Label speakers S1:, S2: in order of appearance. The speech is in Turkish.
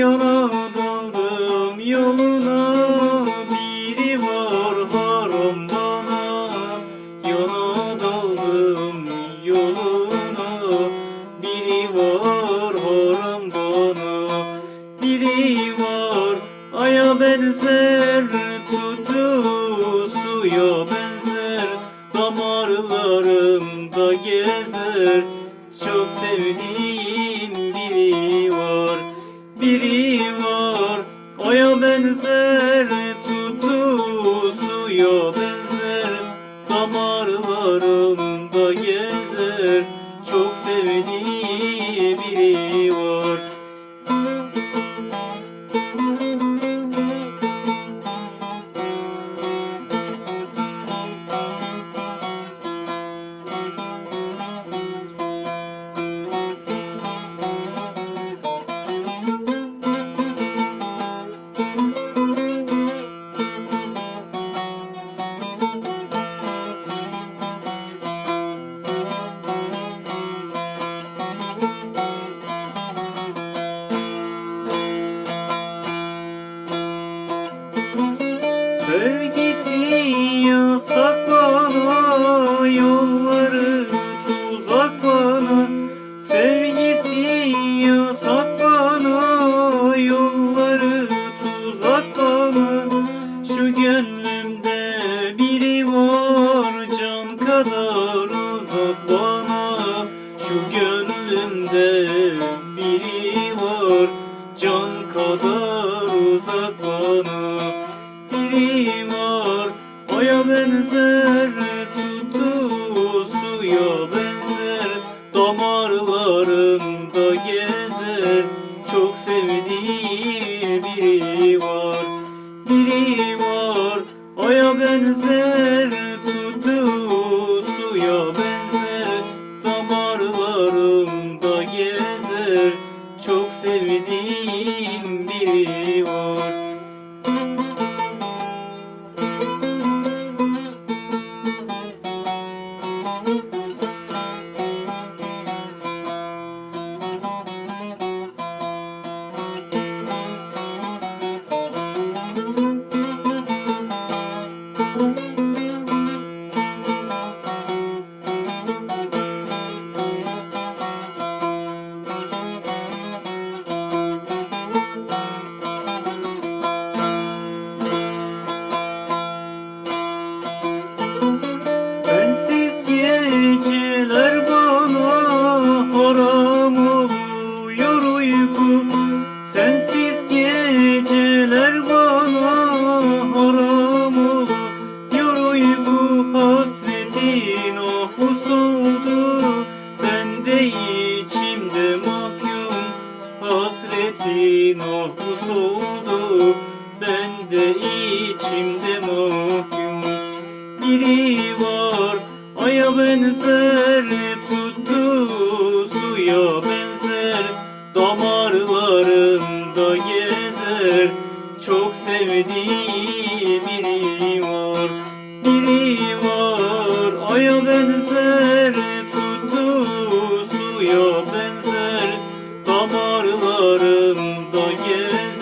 S1: Yola daldım yoluna Biri var haram bana. Yola daldım yoluna Biri var haram bana. Biri var aya benzer Tutu suya benzer. Damarlarımda gezer Çok sevdiğim uzak bana Şu gönlümde biri var. Can kadar uzak bana biri var. Oya benzer tutu suya benzer. Damarlarımda gezer. Çok sevdiğim biri var. Biri var. Oya benzer sevdiğim biri var Hasretin ofus oldu ben de içimde mahkum. Hasretin ofus oldu ben de içimde mahkum. Biri var Aya benzer tuttu suya benzer. Damarlarında gezer Çok sevdiğim biri Aya benzer tuttu suya benzer. Damarlarımda gez